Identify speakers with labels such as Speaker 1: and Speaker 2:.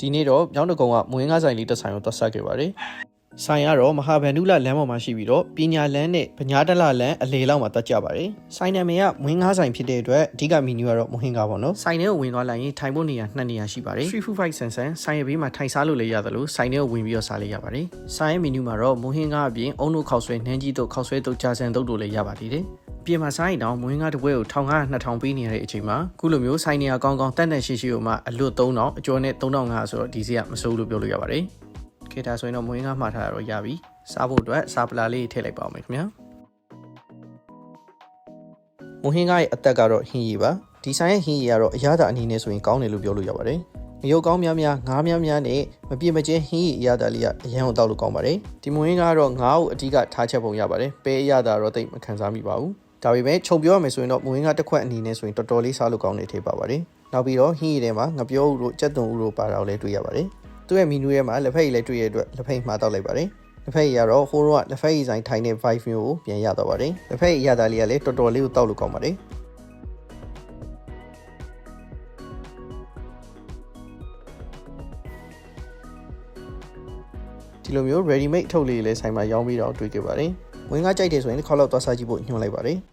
Speaker 1: ဒီနေ့တော့မြောင်းတကုံကမွေးငါးဆိုင်လေးတစ်ဆိုင်ကိုတွတ်ဆက်ခဲ့ပါတယ်ဆိုင်ကတော့မဟာဗန္ဓုလလမ်းပေါ်မှာရှိပြီးတော့ပညာလန်းနဲ့ဗညာတလလန်းအလေလောက်မှာတက်ကြပါတယ်ဆိုင်နာမည်ကမွေးငါးဆိုင်ဖြစ်တဲ့အတွက်အဓိကမီနူကတော့မဟင်ကားပေါ့နော်ဆိုင်ထဲကိုဝင်သွားလိုက်ရင်ထိုင်ဖို့နေရာနှစ်နေရာရှိပါတယ် Street Food Fight ဆန်ဆန်ဆိုင်ရဲ့ဘေးမှာထိုင်စားလို့လည်းရတယ်လို့ဆိုင်ထဲကိုဝင်ပြီးတော့စားလို့ရပါတယ်ဆိုင်ရဲ့မီနူမှာတော့မဟင်ကားအပြင်အုံတို့ခောက်ဆွဲနှမ်းကြီးတို့ခောက်ဆွဲတို့ကြာစံတို့တို့လည်းရပါသေးတယ် ပြင်မှာဆိုင်တောင်မွေးငါးတစ်ပွဲကို1500 2000ပေးနေရတဲ့အချိန်မှာခုလိုမျိုးဆိုင်နေရာကောင်းကောင်းတန်တန်ရှိရှိကိုမှအလွတ်3000အကျော်နဲ့3500ဆိုတော့ဒီဈေးကမစိုးလို့ပြောလို့ရပါတယ်။ခေတ္တဆိုရင်တော့မွေးငါးမှားထားရတော့ရပြီ။စားဖို့အတွက်စားပလာလေးထည့်လိုက်ပါဦးမယ်ခင်ဗျာ။မွေးငါးရဲ့အသက်ကတော့ဟင်းရည်ပါ။ဒီဆိုင်ရဲ့ဟင်းရည်ကတော့အရသာအနေနဲ့ဆိုရင်ကောင်းတယ်လို့ပြောလို့ရပါတယ်။မရုပ်ကောင်းများများငားများများနဲ့မပြည့်မကျင်းဟင်းရည်အရသာလေးကအရန်ကိုတောက်လို့ကောင်းပါတယ်။ဒီမွေးငါးကတော့ငါးကိုအဓိကထားချက်ပုံရပါတယ်။ပဲအရသာတော့တိတ်မခံစားမိပါဘူး။ ဒါပေမဲ့ခြုံပြောရမယ်ဆိုရင်တော့မွေးငါတစ်ခွက်အနေနဲ့ဆိုရင်တော်တော်လေးစားလို့ကောင်းနေသေးပါပါတယ်။နောက်ပြီးတော့ဟင်းရည်ထဲမှာငပြောဥတို့ကြက်သွန်ဥတို့ပါတာကိုလည်းတွေ့ရပါတယ်။သူ့ရဲ့မီနူထဲမှာလက်ဖက်ရည်လည်းတွေ့ရတဲ့အတွက်လက်ဖက်ရည်မှာတောက်လိုက်ပါတယ်။လက်ဖက်ရည်ကတော့ဟိုးတော့လက်ဖက်ရည်ဆိုင်ထိုင်တဲ့ vibe မျိုးကိုပြန်ရတော့ပါတယ်။လက်ဖက်ရည်ရတာလေးကလည်းတော်တော်လေးကိုတောက်လို့ကောင်းပါတယ်။ဒီလိုမျိုး ready made အထုပ်လေးတွေလည်းဆိုင်မှာရောင်းပြီးတော့တွေ့ခဲ့ပါတယ်။ ဝင်ကားကြိုက်တယ်ဆိုရင်တစ်ခေါက်လောက်သွားစားကြည့်ဖို့ညွှန်လိုက်ပါတယ်။